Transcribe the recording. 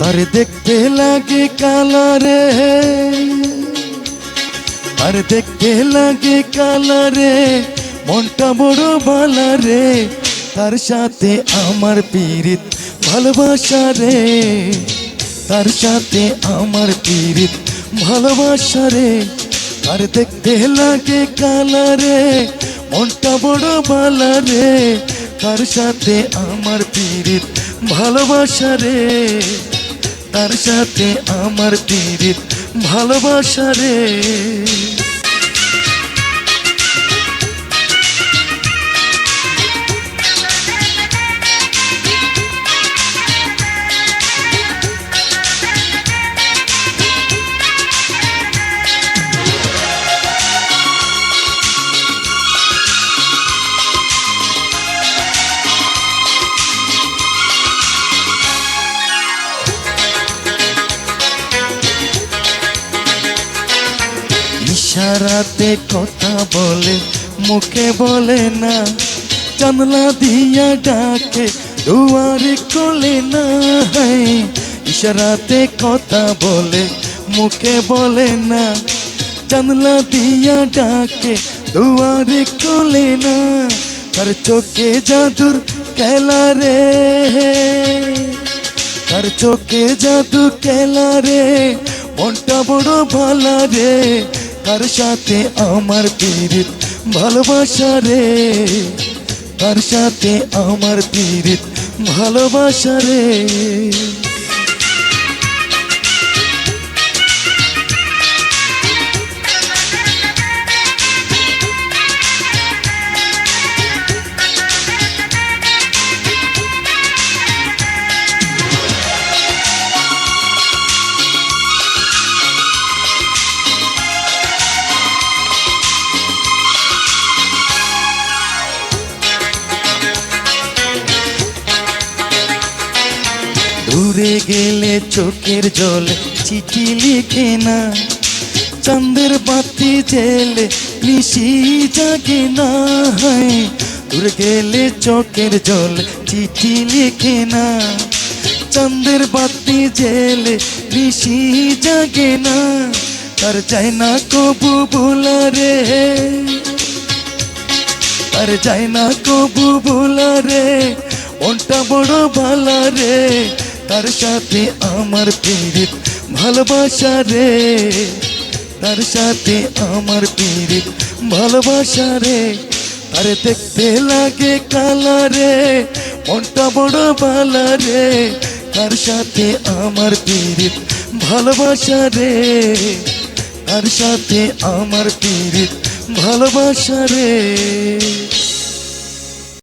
তার দেখতে লাগে কালারে আর দেখতে লাগে কালারে মনটা বড় বালারে তার সাথে আমার পীড়িত ভালোবাসা রে। তার সাথে আমার পীড়িত ভালোবাসা রে। আর দেখতে লাগে কালারে মনটা বড় বালারে তার সাথে আমার পীড়িত ভালোবাসা রে। তার সাথে আমার দিদির ভালোবাসা রে। ইশারাতে কথা বলে, মুখে বলে না। জানলা দিয়া ডাকে, দুয়ারে কোলে না। ইশারাতে কথা বলে, মুখে বলে না। জানলা দিয়া ডাকে, দুয়ারে কোলে না। তার চোখে জাদুর খেলা রে। তার চোখে জাদু খেলা রে। মনটা বড় ভালা রে। তার সাথে আমার পীড়িত ভালোবাসা রে। তার সাথে আমার পীড়িত ভালোবাসা রে। দূরে গেলে চোখের জল চিঠি লিখে না। চাঁদের বাতি জেলে নিশি জাগে না হায়। দূরে গেলে চোখের জল চিঠি লিখে না। চাঁদের বাতি জেলে নিশি জাগে না। তার যায় না কবু ভোলা রে। আর যায় না কবু ভোলা রে। মনটা বড় ভালা রে। তার সাথে আমার পীড়িত ভালোবাসা রে। তার সাথে আমার পীড়িত ভালোবাসা রে। আরে দেখতে লাগে কালা রে, মনটা বড় ভালা রে। তার সাথে আমার পীড়িত ভালোবাসা রে। তার সাথে আমার পীড়িত ভালোবাসা রে।